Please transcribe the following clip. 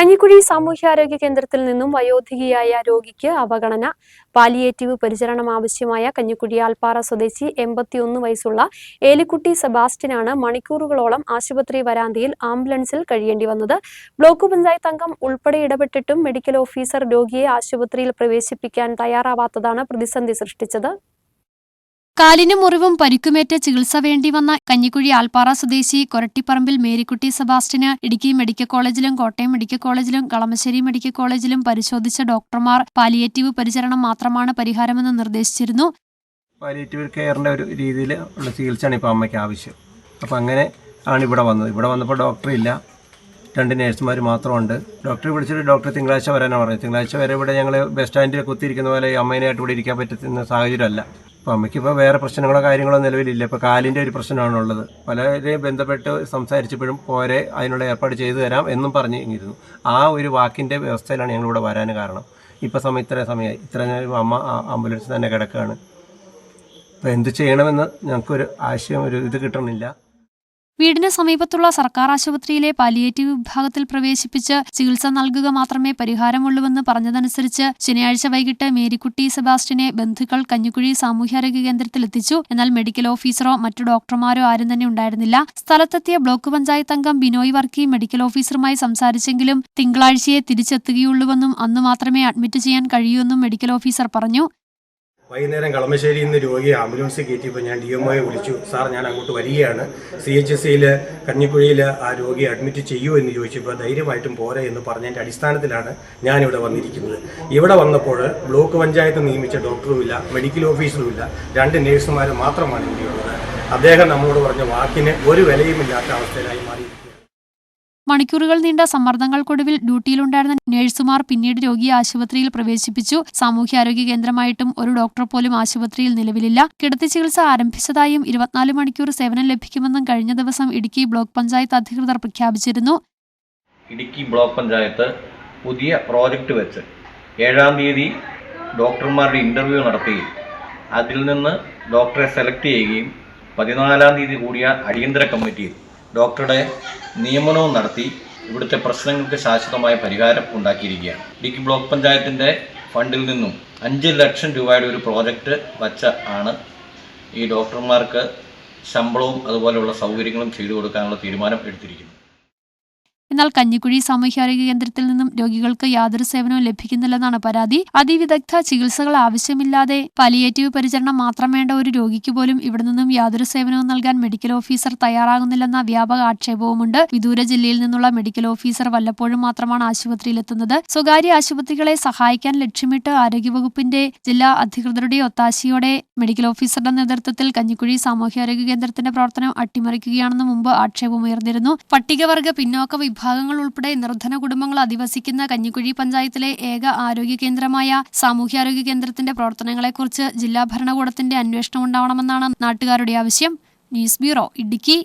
കഞ്ഞിക്കുഴി സാമൂഹ്യാരോഗ്യ കേന്ദ്രത്തിൽ നിന്നും വയോധികയായ രോഗിക്ക് അവഗണന. പാലിയേറ്റീവ് പരിചരണം ആവശ്യമായ കഞ്ഞിക്കുഴി ആൽപ്പാറ സ്വദേശി എൺപത്തിയൊന്ന് വയസ്സുള്ള ഏലിക്കുട്ടി സെബാസ്റ്റ്യനാണ് മണിക്കൂറുകളോളം ആശുപത്രി വരാന്തയിൽ ആംബുലൻസിൽ കഴിയേണ്ടി വന്നത്. ബ്ലോക്ക് പഞ്ചായത്ത് അംഗം ഉൾപ്പെടെ ഇടപെട്ടിട്ടും മെഡിക്കൽ ഓഫീസർ രോഗിയെ ആശുപത്രിയിൽ പ്രവേശിപ്പിക്കാൻ തയ്യാറാവാത്തതാണ് പ്രതിസന്ധി സൃഷ്ടിച്ചത്. കാലിന് മുറിവും പരിക്കുമേറ്റ് ചികിത്സ വേണ്ടി വന്ന കഞ്ഞിക്കുഴി ആൽപ്പാറ സ്വദേശി കൊരട്ടിപ്പറമ്പിൽ മേരിക്കുട്ടി സെബാസ്റ്റിന് ഇടുക്കി മെഡിക്കൽ കോളേജിലും കോട്ടയം മെഡിക്കൽ കോളേജിലും കളമശ്ശേരി മെഡിക്കൽ കോളേജിലും പരിശോധിച്ച ഡോക്ടർമാർ പാലിയേറ്റീവ് പരിചരണം മാത്രമാണ് പരിഹാരമെന്ന് നിർദ്ദേശിച്ചിരുന്നു. പാലിയേറ്റീവ് കെയറിന്റെ ഒരു രീതിയിൽ ഉള്ള ചികിത്സയാണ് ഇപ്പോൾ അമ്മയ്ക്ക് ആവശ്യം. അപ്പോൾ അങ്ങനെ ആണ് ഇവിടെ വന്നത്. ഇവിടെ വന്നപ്പോൾ ഡോക്ടർ ഇല്ല. രണ്ട് നേഴ്സുമാർ മാത്രമുണ്ട്. ഡോക്ടറെ വിളിച്ചിട്ട് ഡോക്ടർ തിങ്കളാഴ്ച വരാനാണ് പറഞ്ഞത്. തിങ്കളാഴ്ച വരെ ഇവിടെ ഞങ്ങൾ ബസ് സ്റ്റാൻഡിൽ കുത്തിയിരിക്കുന്ന പോലെ അമ്മേനായിട്ട് ഇവിടെ ഇരിക്കാൻ പറ്റുന്ന സാഹചര്യമല്ല. ഇപ്പോൾ വേറെ പ്രശ്നങ്ങളോ കാര്യങ്ങളോ നിലവിലില്ല. ഇപ്പോൾ കാലിന്റെ ഒരു പ്രശ്നമാണുള്ളത്. പലരെയും ബന്ധപ്പെട്ട് സംസാരിച്ചപ്പോഴും പോരെ അതിനുള്ള ഏർപ്പാട് ചെയ്തു തരാം എന്നും പറഞ്ഞിരുന്നു ആ ഒരു വാക്കിന്റെ വ്യവസ്ഥയിലാണ് ഞങ്ങളിവിടെ വരാൻ കാരണം. ഇപ്പോൾ സമയം ഇത്ര സമയമായി ഇത്ര അമ്മ ആംബുലൻസ് തന്നെ കിടക്കുകയാണ് അപ്പോൾ എന്ത് ചെയ്യണമെന്ന് ഞങ്ങൾക്കൊരു ആശയം ഒരു ഇത് കിട്ടണില്ല. വീടിന് സമീപത്തുള്ള സർക്കാർ ആശുപത്രിയിലെ പാലിയേറ്റീവ് വിഭാഗത്തിൽ പ്രവേശിപ്പിച്ച് ചികിത്സ നൽകുക മാത്രമേ പരിഹാരമുള്ളൂവെന്ന് പറഞ്ഞതനുസരിച്ച് ശനിയാഴ്ച വൈകിട്ട് മേരിക്കുട്ടി സെബാസ്റ്റിനെ ബന്ധുക്കൾ കഞ്ഞിക്കുഴി സാമൂഹ്യാരോഗ്യ കേന്ദ്രത്തിൽ എത്തിച്ചു. എന്നാൽ മെഡിക്കൽ ഓഫീസറോ മറ്റു ഡോക്ടർമാരോ ആരും തന്നെ ഉണ്ടായിരുന്നില്ല. സ്ഥലത്തെത്തിയ ബ്ലോക്ക് പഞ്ചായത്ത് അംഗം ബിനോയ് വർക്കി മെഡിക്കൽ ഓഫീസറുമായി സംസാരിച്ചെങ്കിലും തിങ്കളാഴ്ചയെ തിരിച്ചെത്തുകയുള്ളൂവെന്നും അന്ന് മാത്രമേ അഡ്മിറ്റ് ചെയ്യാൻ കഴിയൂവെന്നും മെഡിക്കൽ ഓഫീസർ പറഞ്ഞു. വൈകുന്നേരം കളമശ്ശേരിയിൽ നിന്ന് രോഗിയെ ആംബുലൻസിൽ കയറ്റിയപ്പോൾ ഞാൻ ഡി എം ഒയെ വിളിച്ചു. സാർ ഞാൻ അങ്ങോട്ട് വരികയാണ്. സി എച്ച് എസ് സിയിൽ കഞ്ഞിക്കുഴിയിൽ ആ രോഗിയെ അഡ്മിറ്റ് ചെയ്യൂ എന്ന് ചോദിച്ചപ്പോൾ ധൈര്യമായിട്ടും പോരെ എന്ന് പറഞ്ഞതിന്റെ അടിസ്ഥാനത്തിലാണ് ഞാനിവിടെ വന്നിരിക്കുന്നത്. ഇവിടെ വന്നപ്പോൾ ബ്ലോക്ക് പഞ്ചായത്ത് നിയമിച്ച ഡോക്ടറുമില്ല മെഡിക്കൽ ഓഫീസറുമില്ല രണ്ട് നേഴ്സുമാർ മാത്രമാണ് ഇവിടെയുള്ളത്. അദ്ദേഹം നമ്മളോട് പറഞ്ഞ വാക്കിന് ഒരു വിലയുമില്ലാത്ത അവസ്ഥയിലായി മാറിയിരിക്കുകയാണ് മണിക്കൂറുകൾ നീണ്ട സമ്മർദ്ദങ്ങൾക്കൊടുവിൽ ഡ്യൂട്ടിയിലുണ്ടായിരുന്ന നഴ്സുമാർ പിന്നീട് രോഗിയെ ആശുപത്രിയിൽ പ്രവേശിപ്പിച്ചു. സാമൂഹ്യാരോഗ്യ കേന്ദ്രമായിട്ടും ഒരു ഡോക്ടർ പോലും ആശുപത്രിയിൽ നിലവിലില്ല. കിടത്തി ചികിത്സ ആരംഭിച്ചതായും ഇരുപത്തിനാല് മണിക്കൂർ സേവനം ലഭിക്കുമെന്നും കഴിഞ്ഞ ദിവസം ഇടുക്കി ബ്ലോക്ക് പഞ്ചായത്ത് അധികൃതർ പ്രഖ്യാപിച്ചിരുന്നു. ഇടുക്കി ബ്ലോക്ക് പഞ്ചായത്ത് പുതിയ പ്രോജക്റ്റ് വെച്ച് ഏഴാം തീയതി ഡോക്ടർമാരുടെ ഇന്റർവ്യൂ നടത്തുകയും അതിൽ നിന്ന് ഡോക്ടറെ സെലക്ട് ചെയ്യുകയും പതിനാലാം തീയതി കൂടിയ അടിയന്തര കമ്മിറ്റിയിൽ ഡോക്ടറുടെ നിയമനവും നടത്തി ഇവിടുത്തെ പ്രശ്നങ്ങൾക്ക് ശാശ്വതമായ പരിഹാരം ഉണ്ടാക്കിയിരിക്കുകയാണ്. ഇടുക്കി ബ്ലോക്ക് പഞ്ചായത്തിന്റെ ഫണ്ടിൽ നിന്നും അഞ്ച് ലക്ഷം രൂപയുടെ ഒരു പ്രോജക്റ്റ് വച്ച ആണ് ഈ ഡോക്ടർമാർക്ക് ശമ്പളവും അതുപോലെയുള്ള സൗകര്യങ്ങളും ചെയ്തു കൊടുക്കാനുള്ള തീരുമാനം എടുത്തിരിക്കുന്നത്. എന്നാൽ കഞ്ഞിക്കുഴി സാമൂഹ്യാരോഗ്യ കേന്ദ്രത്തിൽ നിന്നും രോഗികൾക്ക് യാതൊരു സേവനവും ലഭിക്കുന്നില്ലെന്നാണ് പരാതി. അതിവിദഗ്ധ ചികിത്സകൾ ആവശ്യമില്ലാതെ പലിയേറ്റീവ് പരിചരണം മാത്രം വേണ്ട ഒരു രോഗിക്ക് പോലും ഇവിടെ നിന്നും യാതൊരു സേവനവും നൽകാൻ മെഡിക്കൽ ഓഫീസർ തയ്യാറാകുന്നില്ലെന്ന വ്യാപക ആക്ഷേപവുമുണ്ട്. വിദൂര ജില്ലയിൽ നിന്നുള്ള മെഡിക്കൽ ഓഫീസർ വല്ലപ്പോഴും മാത്രമാണ് ആശുപത്രിയിലെത്തുന്നത്. സ്വകാര്യ ആശുപത്രികളെ സഹായിക്കാൻ ലക്ഷ്യമിട്ട് ആരോഗ്യവകുപ്പിന്റെ ജില്ലാ അധികൃതരുടെ ഒത്താശയോടെ മെഡിക്കൽ ഓഫീസറുടെ നേതൃത്വത്തിൽ കഞ്ഞിക്കുഴി സാമൂഹ്യാരോഗ്യ കേന്ദ്രത്തിന്റെ പ്രവർത്തനം അട്ടിമറിക്കുകയാണെന്ന് മുമ്പ് ആക്ഷേപമുയർന്നിരുന്നു. പട്ടികവർഗ പിന്നോക്ക വിഭാഗങ്ങൾ ഉൾപ്പെടെ നിർധന കുടുംബങ്ങൾ അധിവസിക്കുന്ന കഞ്ഞിക്കുഴി പഞ്ചായത്തിലെ ഏക ആരോഗ്യ കേന്ദ്രമായ സാമൂഹ്യാരോഗ്യ കേന്ദ്രത്തിന്റെ പ്രവർത്തനങ്ങളെക്കുറിച്ച് ജില്ലാ ഭരണകൂടത്തിന്റെ അന്വേഷണം ഉണ്ടാവണമെന്നാണ് നാട്ടുകാരുടെ ആവശ്യം. News bureau Idukki.